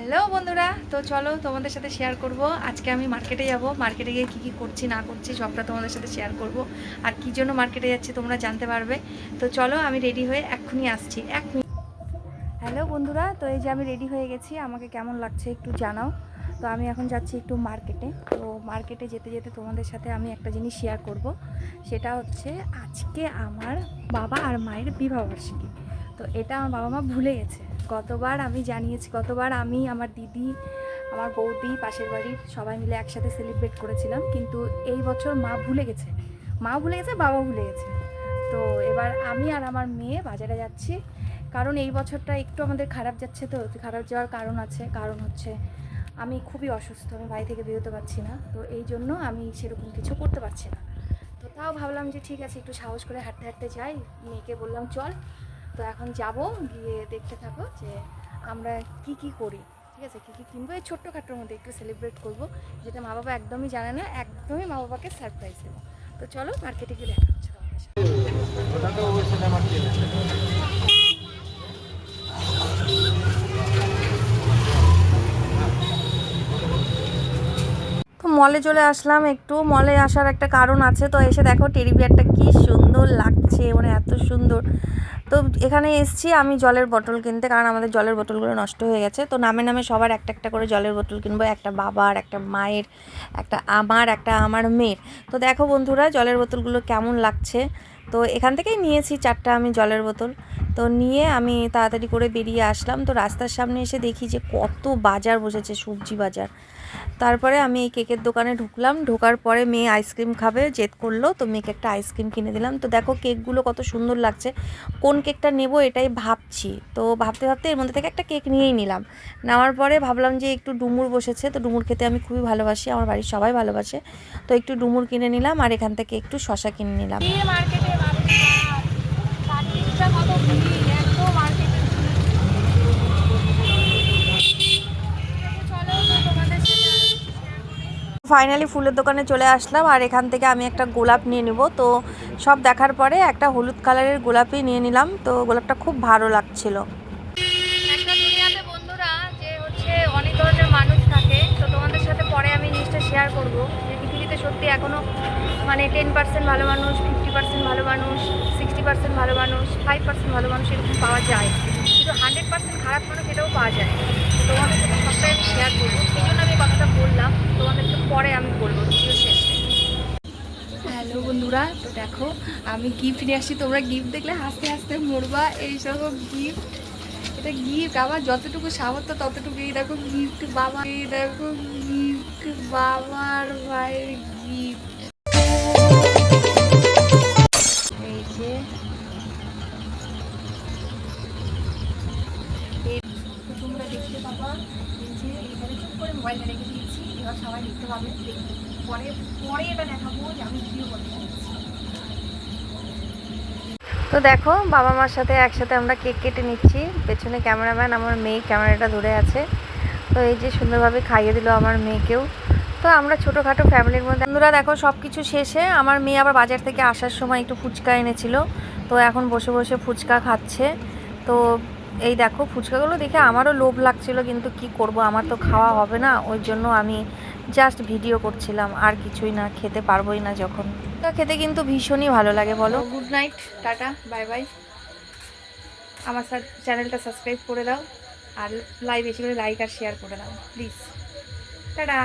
Hello বন্ধুরা, তো চলো তোমাদের সাথে শেয়ার করব। আজকে আমি মার্কেটে যাব। মার্কেটে গিয়ে কী কী করছি, না করছি, সবটা তোমাদের সাথে শেয়ার করব। আর কী জন্য মার্কেটে যাচ্ছি তোমরা জানতে পারবে। তো চলো আমি রেডি হয়ে এক্ষুনি আসছি এক হ্যালো বন্ধুরা, তো এই যে আমি রেডি হয়ে গেছি, আমাকে কেমন লাগছে একটু জানাও। তো আমি এখন যাচ্ছি একটু মার্কেটে তো মার্কেটে যেতে যেতে তোমাদের সাথে আমি একটা জিনিস শেয়ার করব। সেটা হচ্ছে আজকে আমার বাবা আর মায়ের বিবাহবার্ষিকী তো এটা আমার বাবা মা ভুলে গেছে। গতবার আমি জানিয়েছি, গতবার আমি, আমার দিদি, আমার বৌদি, পাশের বাড়ির সবাই মিলে একসাথে সেলিব্রেট করেছিলাম। কিন্তু এই বছর মা ভুলে গেছে। মা ভুলে গেছে বাবা ভুলে গেছে। তো এবার আমি আর আমার মেয়ে বাজারে যাচ্ছি। কারণ এই বছরটা একটু আমাদের খারাপ যাচ্ছে তো, খারাপ যাওয়ার কারণ আছে। কারণ হচ্ছে আমি খুবই অসুস্থ, আমি বাড়ি থেকে বেরোতে পারছি না। তো এই জন্য আমি সেরকম কিছু করতে পারছি না। তো তাও ভাবলাম যে ঠিক আছে, একটু সাহস করে হাঁটতে হাঁটতে যাই। মেয়েকে বললাম, চল। তো এখন যাব, গিয়ে দেখতে থাকো যে আমরা কি কি করি, ঠিক আছে? কী কী কিনবো? এই ছোট্টখাটোর মধ্যে একটু সেলিব্রেট করব, যেটা মা বাবা একদমই জানে না, একদমই মা বাবাকে সারপ্রাইজ দেবো। তো চলো মার্কেটে গিয়ে দেখা হচ্ছে মলে চলে আসলাম একটু। মলে আসার একটা কারণ আছে, তো এসে দেখো টেডি বিয়ারটা কি সুন্দর লাগছে মানে এত সুন্দর। তো এখানে এসছি আমি জলের বোতল কিনতে, কারণ আমাদের জলের বোতলগুলো নষ্ট হয়ে গেছে। তো নামে নামে সবার একটা একটা করে জলের বোতল কিনবো, একটা বাবার, একটা মায়ের, একটা আমার একটা আমার মেয়ের। তো দেখো বন্ধুরা, জলের বোতলগুলো কেমন লাগছে? তো এখান থেকেই নিয়েছি চারটা আমি জলের বোতল। তো নিয়ে আমি তাড়াতাড়ি করে বেরিয়ে আসলাম। তো রাস্তার সামনে এসে দেখি যে কত বাজার বসেছে, সবজি বাজার। তারপরে আমি এই কেকের দোকানে ঢুকলাম। ঢোকার পরে মেয়ে আইসক্রিম খাবে, জেদ করল। তো মেয়েকে একটা আইসক্রিম কিনে দিলাম। তো দেখো কেকগুলো কত সুন্দর লাগছে। কোন কেকটা নেব এটাই ভাবছি। তো ভাবতে ভাবতে এর মধ্যে থেকে একটা কেক নিয়েই নিলাম। নেওয়ার পরে ভাবলাম যে একটু ডুমুর বসেছে। তো ডুমুর খেতে আমি খুবই ভালোবাসি। আমার বাড়ির সবাই ভালোবাসে। তো একটু ডুমুর কিনে নিলাম আর এখান থেকে একটু শশা কিনে নিলাম। মার্কেটে কত ভিড় এত মার্কেটে ফাইনালি ফুলের দোকানে চলে আসলাম আর এখান থেকে আমি একটা গোলাপ নিয়ে নিব। তো সব দেখার পরে একটা হলুদ কালারের গোলাপই নিয়ে নিলাম। তো গোলাপটা খুব ভালো লাগছিল। একটা দুনিয়াতে বন্ধুরা যে হচ্ছে অনেক ধরনের মানুষ থাকে, তো তোমাদের সাথে পরে আমি জিনিসটা শেয়ার করব যে পৃথিবীতে সত্যি এখনও মানে টেন পার্সেন্ট ভালো মানুষ ফিফটি পার্সেন্ট ভালো মানুষ সিক্সটি পার্সেন্ট ভালো মানুষ ফাইভ পার্সেন্ট ভালো মানুষ এরকম পাওয়া যায়। কিন্তু হান্ড্রেড পার্সেন্ট খারাপ মানুষ এটাও পাওয়া যায়। তো তোমাদের সাথে সবটাই আমি শেয়ার করব। সেই জন্য আমি কথাটা বললাম তোমাদেরকে পরে আমি বলব ভিডিও শেষে বন্ধুরা, তো দেখো, আমি গিফট নিয়ে আসছি তোমরা গিফট দেখলে হাসতে হাসতে মরবা। এইসব গিফট এটা গিফট আমার যতটুকু সামর্থ্য ততটুকু। এই দেখো গিফট বাবা, এই দেখো গিফট বাবার ভাইয়ের গিফট এই যে তোমরা দেখতে পাবা যে, এখানে চুপ করে মোবাইলটা রেখে দিয়েছি, এবার সবাই দেখতে পাবে। দেখতে তো দেখো, বাবা মার সাথে একসাথে আমরা কেক কেটে নিচ্ছি। পেছনে ক্যামেরাম্যান, আমার মেয়ে ক্যামেরাটা ধরে আছে। তো এই যে সুন্দরভাবে খাইয়ে দিল আমার মেয়েকেও। তো আমরা ছোটোখাটো ফ্যামিলির মধ্যে বন্ধুরা, দেখো সব কিছু শেষে আমার মেয়ে আবার বাজার থেকে আসার সময় একটু ফুচকা এনেছিল। তো এখন বসে বসে ফুচকা খাচ্ছে। তো এই দেখো, ফুচকাগুলো দেখে আমারও লোভ লাগছিল, কিন্তু কি করব? আমার তো খাওয়া হবে না। ওই জন্য আমি জাস্ট ভিডিও করছিলাম, আর কিছুই না, খেতে পারবোই না যখন। খেতে কিন্তু ভীষণই ভালো লাগে, বলো। Good night, tata, bye bye. আমার চ্যানেলটা সাবস্ক্রাইব করে দাও, আর লাইভ বেশি করে লাইক আর শেয়ার করে দাও, প্লিজ। টাটা।